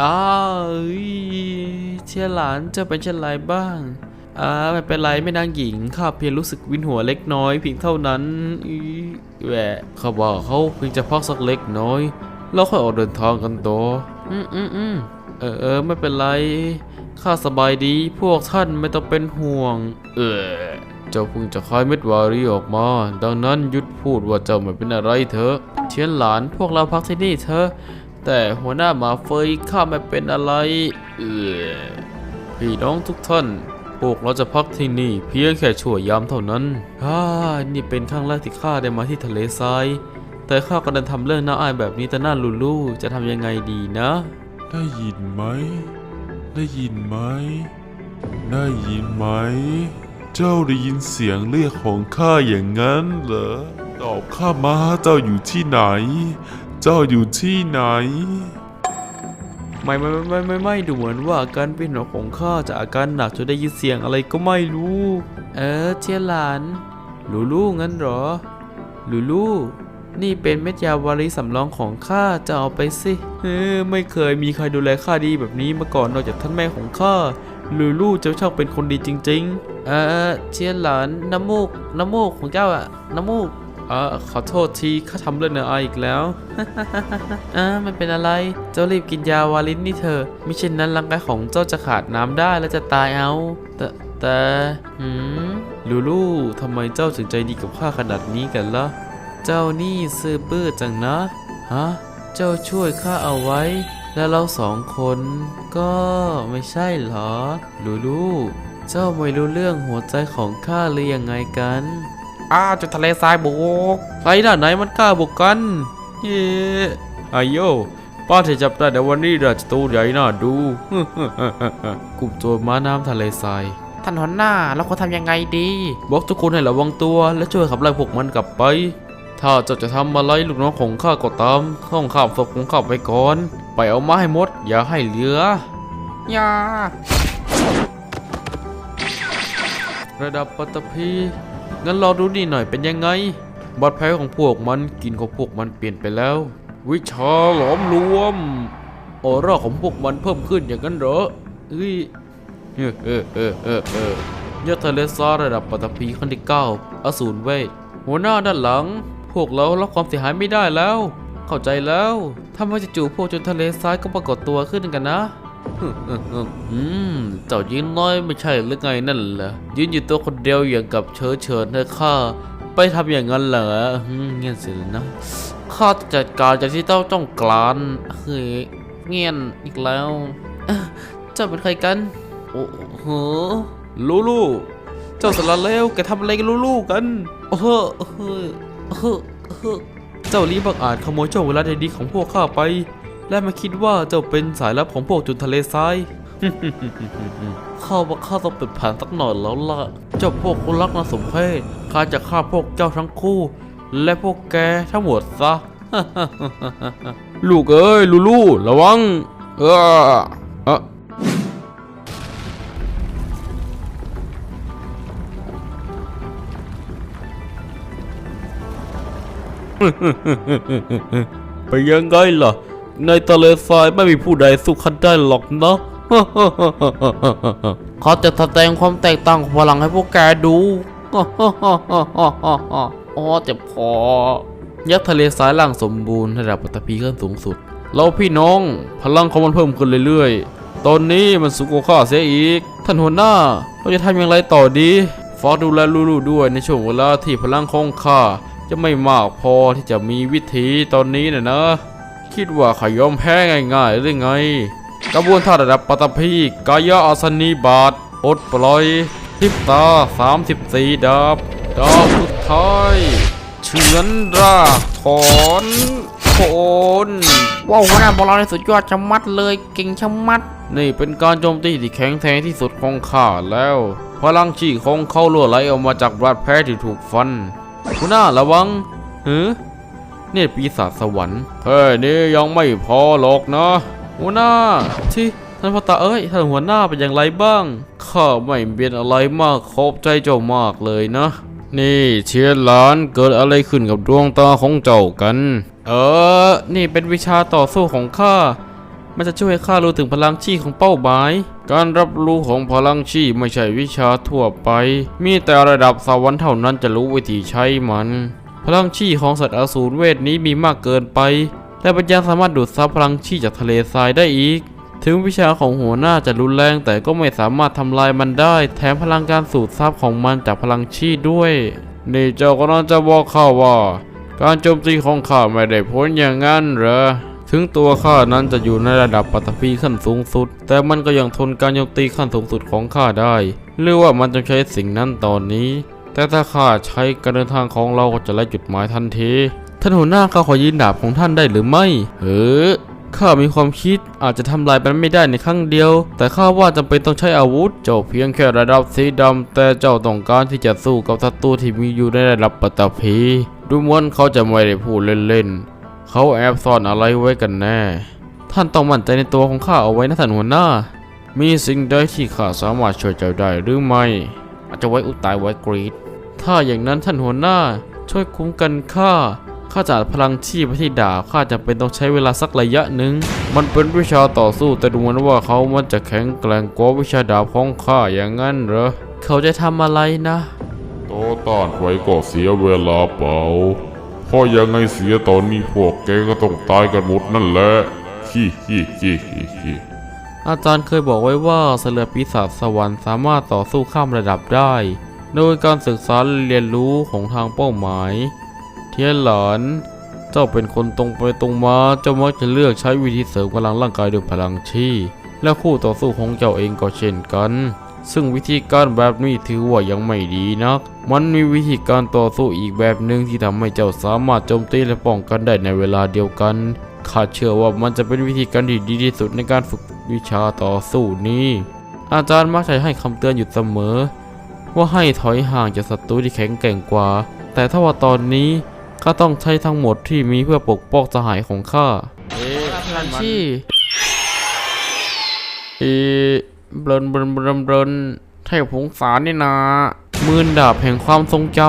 อ้าวเอ้ยเชียหลานเจะเป็นเช่นไรบ้างอ่าไม่เป็นไรไม่นางหญิงข้าเพียงรู้สึกวินหัวเล็กน้อยเพียงเท่านั้นอีแหวะเขาบอกเขาเพียงจะพักสักเล็กน้อย แล้วค่อยออกเดินทางกันต่ออืมอืมอืมเออเออไม่เป็นไรข้าสบายดีพวกท่านไม่ต้องเป็นห่วง เออเจ้าเพิ่งจะคายเม็ดวารีออกมา ดังนั้นหยุดพูดว่าเจ้าไม่เป็นอะไรเถอะเชียนหลานพวกเราพักที่นี่เถอะ แต่หัวหน้าหมาเฟยข้าไม่เป็นอะไร เออพี่น้องทุกท่าน พวกเราจะพักที่นี่ เพียงแค่ชั่วยามเท่านั้นฮ่านี่เป็นครั้งแรกที่ข้าได้มาที่ทะเลทราย แต่ข้าก็ดันทำเรื่องน่าอายแบบนี้แต่หน้าลูลูจะทำยังไงดีนะ ได้ยินไหม ได้ยินไหม ได้ยินไหม เจ้าได้ยินเสียงเรียกของข้าอย่างนั้นเหรอ ตอบข้ามาเจ้าอยู่ที่ไหน เจ้าอยู่ที่ไหน ไม่ไม่ไม่ไม่ไม่ดูเหมือนว่าอาการเป็นหัวของข้าจะอาการหนักจนได้ยินเสียงอะไรก็ไม่รู้ เออเจียหลานลูลูงั้นเหรอลูลูนี่เป็นเม็ดยาวารีสำรองของข้าจะเอาไปสิเออไม่เคยมีใครดูแลข้าดีแบบนี้มาก่อนนอกจากท่านแม่ของข้าลูลูจะช่างเป็นคนดีจริง ๆ เออเจียหลานน้ำมูกน้ำมูกของเจ้าอะน้ำมูก เออขอโทษทีข้าทำเรื่องเนื้ออายอีกแล้ว อ่าไม่เป็นอะไร เจ้ารีบกินยาวาลินนี่เถอะมิเช่นนั้นร่างกายของเจ้าจะขาดน้ำได้และจะตายเอา แต่แต่หืมลูลูทำไมเจ้าถึงใจดีกับข้าขนาดนี้กันล่ะ เจ้านี่ซื่อบื้อจังนะ ฮะ เจ้าช่วยข้าเอาไว้ แล้วเราสองคนก็ไม่ใช่เหรอ ลูลู เจ้าไม่รู้เรื่องหัวใจของข้าหรือยังไงกัน อ้าวจะทะเลทรายบุกใครหน้าไหนมันกล้าบุกกัน เย่ไอโยป้าที่จับได้ในวันนี้ราชตูใหญ่น่าดูกลุ่มโจรม้าน้ำทะเลทรายท่านหัวหน้าเราควรทำยังไงดี บอกทุกคนให้ระวังตัว และช่วยขับไล่พวกมันกลับไป ถ้าเจ้าจะทำอะไรลูกน้องของข้าก็ตามข้องข้ามศพของข้าไปก่อน ไปเอามาให้หมด อย่าให้เหลือ อย่าระดับปัตตภี งั้นรอดูนี่หน่อยเป็นยังไงบาดแผลของพวกมันกินของพวกมันเปลี่ยนไปแล้ว วิชาหลอมรวมออร่าของพวกมันเพิ่มขึ้นอย่างนั้นเหรอเอ้ยเออเออเออเออเออยอดทะเลซาระดับปัตตภีขั้นที่เก้าอสูรเวทหัวหน้าด้านหลัง พวกเรารับความเสียหายไม่ได้แล้ว เข้าใจแล้วถ้าไม่จู่ๆพวกจนทะเลทรายก็ปรากฏตัวขึ้นกันนะ อืมเจ้ายิงน้อยไม่ใช่หรือไงนั่นเหรอยืนอยู่ตัวคนเดียวอย่างกับเชิญเชิญให้ข้าไปทำอย่างนั้นเหรออืมเงียบสินะข้าจะจัดการจากที่เจ้าต้องกลานเฮ้ยเงียนอีกแล้วเอ้อเจ้าเป็นใครกัน โอ้โหลูลูเจ้าสารเลวแกทำอะไรกับลูลูกันโอ้โหโอ้โหโอ้โหโอ้โหเจ้าลีบังอาจขโมยช่วงเวลาดีๆของพวกข้าไป และมาคิดว่าเจ้าเป็นสายลับของพวกจุนทะเลทราย ข้าว่าข้าต้องเปิดผ่านสักหน่อยแล้วล่ะ เจ้าพวกคนรักนาสมเพศข้าจะฆ่าพวกเจ้าทั้งคู่ และพวกแกทั้งหมดซะ ลูกเอ้ยลูลูระวัง เออเอะไปยังไงล่ะ ในทะเลทรายไม่มีผู้ใดสู้ขันได้หรอกนะเขาจะแสดงความแตกต่างของพลังให้พวกแกดูอ๋อเจ็บคอยักษ์ทะเลทรายล่างสมบูรณ์ระดับปัตภีขั้นสูงสุด เราพี่น้องพลังของมันเพิ่มขึ้นเรื่อยๆ ตอนนี้มันสูงกว่าข้าเสียอีก ท่านหัวหน้า เราจะทำอย่างไรต่อดีฝากดูแลลูๆด้วยในช่วงเวลาที่พลังของข้าจะไม่มากพอที่จะมีวิธีตอนนี้นะนะ คิดว่าขายอมแพ้ง่ายๆหรือไง กระบวนท่าระดับปัตตภีกายะอาสนีบาทปลดปล่อยพริบตา 34 ดาบดาบสุดท้ายเฉือนรากถอนโคนว้าวหัวหน้าของเราในสุดยอดชะมัดเลยเก่งชะมัด นี่เป็นการโจมตีที่แข็งแรงที่สุดของข้าแล้ว พลังชีของเขาล่วไหลออกมาจากบาดแผลที่ถูกฟันคุณหน้าระวังเฮ้ เนี่ยปีศาจสวรรค์เฮ้ยนี่ยังไม่พอหรอกนะหัวหน้าที่ท่านพ่อตาเอ้ยท่านหัวหน้าเป็นอย่างไรบ้าง ข้าไม่เป็นอะไรมากขอบใจเจ้ามากเลยนะ นี่เชียร์หลานเกิดอะไรขึ้นกับดวงตาของเจ้ากัน เออ นี่เป็นวิชาต่อสู้ของข้ามันจะช่วยให้ข้ารู้ถึงพลังชีของเป้าหมาย การรับรู้ของพลังชีไม่ใช่วิชาทั่วไป มีแต่ระดับสวรรค์เท่านั้นจะรู้วิธีใช้มัน พลังชี่ของสัตว์อสูรเวทนี้มีมากเกินไป และปัญญาสามารถดูดซับพลังชี่จากทะเลทรายได้อีก ถึงวิชาของหัวหน้าจะรุนแรงแต่ก็ไม่สามารถทำลายมันได้ แถมพลังการสูดซับของมันจากพลังชี่ด้วย นี่เจ้ากำลังจะบอกข้าว่า การโจมตีของข้าไม่ได้ผลอย่างนั้นเหรอถึงตัวข้านั้นจะอยู่ในระดับปัตภีขั้นสูงสุด แต่มันก็ยังทนการโจมตีขั้นสูงสุดของข้าได้ หรือว่ามันจะใช้สิ่งนั้นตอนนี้ แต่ถ้าข้าใช้การเดินทางของเราก็จะไล่จุดหมายทันที ท่านหัวหน้าข้าขอยืนดาบของท่านได้หรือไม่ เออข้ามีความคิดอาจจะทำลายมันไม่ได้ในครั้งเดียว แต่ข้าว่าจำเป็นต้องใช้อาวุธ เจ้าเพียงแค่ระดับสีดำแต่เจ้าต้องการที่จะสู้กับศัตรูที่มีอยู่ในระดับปัตตภีดูเหมือนเขาจะไม่ได้พูดเล่นๆเขาแอบซ่อนอะไรไว้กันแน่ ท่านต้องมั่นใจในตัวของข้าเอาไว้นะท่านหัวหน้า มีสิ่งใดที่ข้าสามารถช่วยเจ้าได้หรือไม่ อาจจะไว้อุตายไว้กรีด ถ้าอย่างนั้นท่านหัวหน้า ช่วยคุ้มกันข้าข้าจะอัดพลังชีพไปที่ดาบข้าจะเป็นต้องใช้เวลาสักระยะหนึ่ง มันเป็นวิชาต่อสู้แต่ดูเหมือนว่าเขามันจะแข็งแกร่งกว่าวิชาดาบของข้าอย่างนั้นเหรอ เขาจะทำอะไรนะโต่อต้านไว้ก็เสียเวลาเปล่าเพราะยังไงเสียตอนนี้พวกแกก็ต้องตายกันหมดนั่นแหละฮิฮิฮิฮิฮิอาจารย์เคยบอกไว้ว่าเสลือปีศาจสวรรค์สามารถต่อสู้ข้ามระดับได้ โดยการศึกษาเรียนรู้ของทางเป้าหมาย เทียนหลานเจ้าเป็นคนตรงไปตรงมาเจ้ามักจะเลือกใช้วิธีเสริมกำลังร่างกายด้วยพลังชีและคู่ต่อสู้ของเจ้าเองก็เช่นกัน ซึ่งวิธีการแบบนี้ถือว่ายังไม่ดีนัก มันมีวิธีการต่อสู้อีกแบบหนึ่งที่ทำให้เจ้าสามารถโจมตีและป้องกันได้ในเวลาเดียวกันข้าเชื่อว่ามันจะเป็นวิธีการที่ดีที่สุดในการฝึกวิชาต่อสู้นี้ อาจารย์มักจะให้คำเตือนอยู่เสมอ ว่าให้ถอยห่างจากศัตรูที่แข็งแกร่งกว่า แต่ถ้าว่าตอนนี้ข้าต้องใช้ทั้งหมดที่มีเพื่อปกป้องสหายของข้าเอ๊ะพลังชีเอ๊ะเบลนเบลนเบลนเบลนเทพผงสารนี่นามืนดาบแห่งความทรงจ